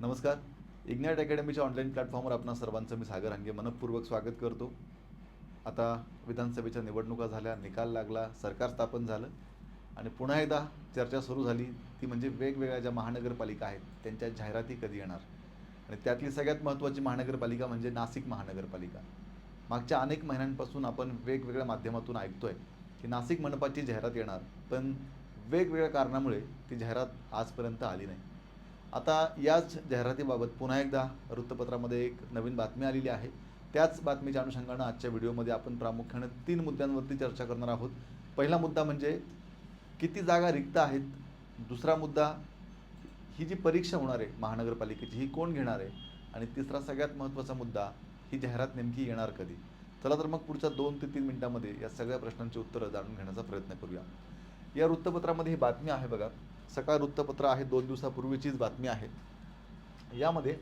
नमस्कार. Ignite अकॅडमीच्या online प्लॅटफॉर्मवर आपणा सर्वांचं मी सागर हंगे. मनपूर्वक स्वागत करतो. आता विधानसभेच्या निवडणुका झाल्या निकाल लागला सरकार स्थापन झालं आणि पुन्हा एकदा चर्चा सुरू झाली. ती म्हणजे वेगवेगळ्या ज्या महानगरपालिका आहेत त्यांच्या जाहिराती कधी येणार? आणि त्यातली सगळ्यात महत्त्वाची महानगरपालिका म्हणजे नाशिक महानगरपालिका. मागच्या अनेक महिन्यांपासून आपण वेगवेगळ्या माध्यमातून ऐकतोय की नाशिक मनपाची जाहिरात येणार पण वेगवेगळ्या कारणामुळे ती जाहिरात आजपर्यंत आली नाही. आता याच जाहिरातीबाबत पुन्हा एकदा वृत्तपत्रामध्ये एक नवीन बातमी आलेली आहे. त्याच बातमीच्या अनुषंगानं आजच्या व्हिडिओमध्ये आपण प्रामुख्याने तीन मुद्द्यांवरती चर्चा करणार आहोत. पहिला मुद्दा म्हणजे किती जागा रिक्त आहेत? दुसरा मुद्दा ही जी परीक्षा होणार आहे महानगरपालिकेची ही कोण घेणार आहे? आणि तिसरा सगळ्यात महत्त्वाचा मुद्दा ही जाहिरात नेमकी येणार कधी? चला तर मग पुढच्या दोन ते तीन मिनिटांमध्ये या सगळ्या प्रश्नांची उत्तरं जाणून घेण्याचा प्रयत्न करूया. या वृत्तपत्रामध्ये ही बातमी आहे बघा. सकाळ वृत्तपत्र आहे दोन दिवसापूर्वीचीच बातमी आहे. यामध्ये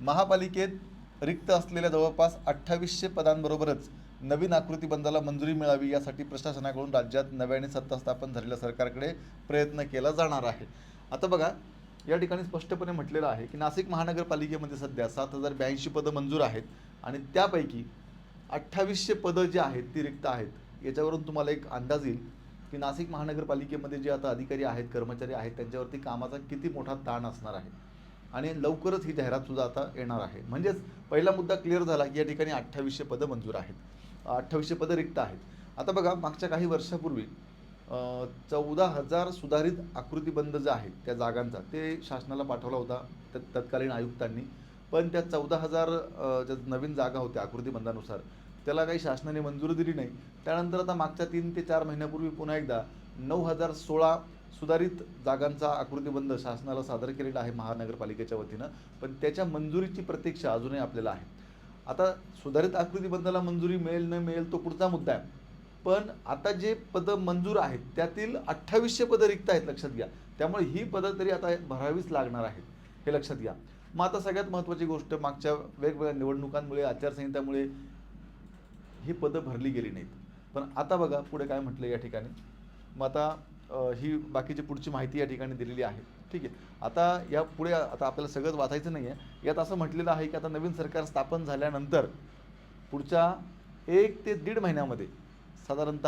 महापालिकेत रिक्त असलेल्या जवळपास अठ्ठावीसशे पदांबरोबरच नवीन आकृतीबंधाला मंजुरी मिळावी यासाठी प्रशासनाकडून राज्यात नव्याने सत्ता स्थापन झालेल्या सरकारकडे प्रयत्न केला जाणार आहे. आता बघा या ठिकाणी स्पष्टपणे म्हटलेलं आहे की नाशिक महानगरपालिकेमध्ये सध्या सात हजार ब्याऐंशी पदं मंजूर आहेत आणि त्यापैकी अठ्ठावीसशे पदं जी आहेत ती रिक्त आहेत. याच्यावरून तुम्हाला एक अंदाज येईल. की नाशिक महानगरपालिकेमध्ये जे आता अधिकारी आहेत कर्मचारी आहेत त्यांच्यावरती कामाचा किती मोठा ताण असणार आहे? आणि लवकरच ही जाहिरातसुद्धा आता येणार आहे. म्हणजेच पहिला मुद्दा क्लिअर झाला की या ठिकाणी अठ्ठावीसशे पदं मंजूर आहेत. अठ्ठावीसशे पदं रिक्त आहेत. आता बघा मागच्या काही वर्षापूर्वी चौदा हजार सुधारित आकृतीबंध जे आहेत त्या जागांचा ते शासनाला पाठवला होता तत्कालीन आयुक्तांनी. पण त्या चौदा हजार ज्या नवीन जागा होत्या आकृतीबंधानुसार त्याला काही शासनाने मंजुरी दिली नाही. त्यानंतर आता मागच्या तीन ते चार महिन्यापूर्वी पुन्हा एकदा नऊ हजार सोळा सुधारित जागांचा आकृतीबंध शासनाला सादर केलेला आहे महानगरपालिकेच्या वतीनं. पण त्याच्या मंजुरीची प्रतीक्षा अजूनही आपल्याला आहे. आता सुधारित आकृतीबंधाला मंजुरी मिळेल न मिळेल तो पुढचा मुद्दा आहे. पण आता जे पदं मंजूर आहेत त्यातील अठ्ठावीसशे पदं रिक्त आहेत लक्षात घ्या. त्यामुळे ही पदं तरी आता भरावीच लागणार आहेत हे लक्षात घ्या. मग आता सगळ्यात महत्त्वाची गोष्ट मागच्या वेगवेगळ्या निवडणुकांमुळे आचारसंहितामुळे ही पदं भरली गेली नाहीत. पण आता बघा पुढे काय म्हटलं या ठिकाणी? मग आता ही बाकीची पुढची माहिती या ठिकाणी दिलेली आहे. ठीक आहे. आता या पुढे आता आपल्याला सगळंच वाचायचं नाही आहे यात असं म्हटलेलं आहे की आता नवीन सरकार स्थापन झाल्यानंतर पुढच्या एक ते दीड महिन्यामध्ये साधारणत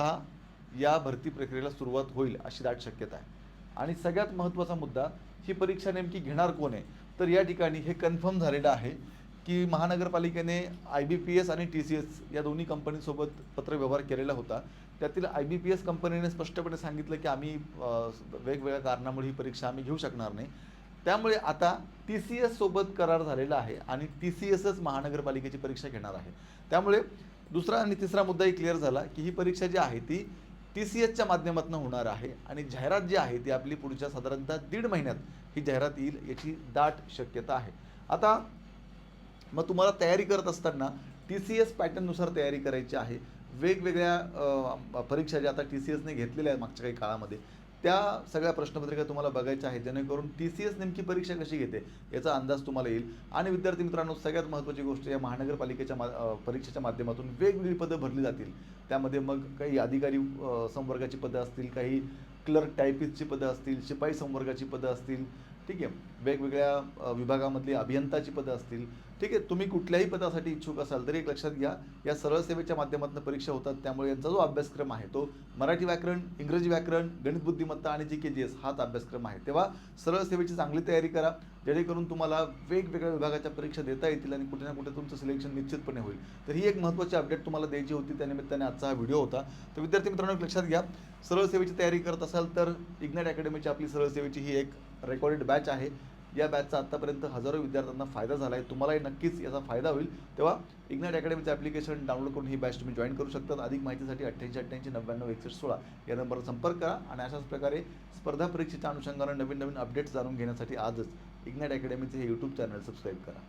या भरती प्रक्रियेला सुरुवात होईल अशी दाट शक्यता आहे. आणि सगळ्यात महत्त्वाचा मुद्दा ही परीक्षा नेमकी घेणार कोण आहे? तर या ठिकाणी हे कन्फर्म झालेलं आहे की महानगरपालिकेने आय बी पी एस आणि टी सी एस या दोन्ही कंपनीसोबत पत्रव्यवहार केलेला होता. त्यातील आय बी पी एस कंपनीने स्पष्टपणे सांगितलं की आम्ही वेगवेगळ्या कारणामुळे ही परीक्षा आम्ही घेऊ शकणार नाही. त्यामुळे आता टी सी एस सोबत करार झालेला आहे आणि टी सी एसच महानगरपालिकेची परीक्षा घेणार आहे. त्यामुळे दुसरा आणि तिसरा मुद्दाही क्लिअर झाला की ही परीक्षा जी आहे ती टी सी एसच्या माध्यमातून होणार आहे आणि जाहिरात जी आहे ती आपली पुढच्या साधारणतः दीड महिन्यात ही जाहिरात येईल याची दाट शक्यता आहे. आता मग तुम्हाला तयारी करत असताना टी सी एस पॅटर्ननुसार तयारी करायची आहे. वेगवेगळ्या परीक्षा ज्या आता टी सी एसने घेतलेल्या आहेत मागच्या काही काळामध्ये त्या सगळ्या प्रश्नपत्रिका तुम्हाला बघायच्या आहेत. जेणेकरून टी सी एस नेमकी परीक्षा कशी घेते याचा अंदाज तुम्हाला येईल. आणि विद्यार्थी मित्रांनो सगळ्यात महत्त्वाची गोष्ट या महानगरपालिकेच्या मा परीक्षेच्या माध्यमातून वेगवेगळी पदं भरली जातील. त्यामध्ये मग काही अधिकारी संवर्गाची पदं असतील काही क्लर्क टायपिस्टची पदं असतील शिपाई संवर्गाची पदं असतील ठीक आहे. वेगवेगळ्या विभागामधली अभियंताची पदं असतील. ठीक आहे तुम्ही कुठल्याही पदासाठी इच्छुक असाल तरी एक लक्षात घ्या या सरळ सेवेच्या माध्यमातून परीक्षा होतात त्यामुळे यांचा जो अभ्यासक्रम आहे तो मराठी व्याकरण इंग्रजी व्याकरण गणित बुद्धिमत्ता आणि जी के जी एस हाच अभ्यासक्रम आहे. तेव्हा सरळ सेवेची चांगली तयारी करा जेणेकरून तुम्हाला वेगवेगळ्या विभागाच्या परीक्षा देता येतील आणि कुठे ना कुठे तुमचं सिलेक्शन निश्चितपणे होईल. तर ही एक महत्त्वाची अपडेट तुम्हाला द्यायची होती त्यानिमित्ताने आजचा हा व्हिडिओ होता. तर विद्यार्थी मित्रांनो लक्षात घ्या सरळ सेवेची तयारी करत असाल तर इग्नाट अकॅडमीची आपली सरळ सेवेची ही एक रेकॉर्डेड बॅच आहे. या बॅचचा आत्तापर्यंत हजारो विद्यार्थ्यांना फायदा झाला आहे तुम्हालाही नक्कीच याचा फायदा होईल. तेव्हा इग्नाईट अकॅडमीचं ॲप्लिकेशन डाउनलोड करून ही बॅच तुम्ही जॉईन करू शकता अधिक माहितीसाठी अठ्ठ्याऐंशी अठ्ठ्याऐंशी नव्याण्णव एकसष्ट सोळा या नंबरवर संपर्क करा आणि अशाच प्रकारे स्पर्धा परीक्षेच्या अनुषंगानं नवीन नवीन अपडेट्स जाणून घेण्यासाठी आजच इग्नाईट अकॅडमीचे हे यूट्यूब चॅनल सबस्क्राईब करा.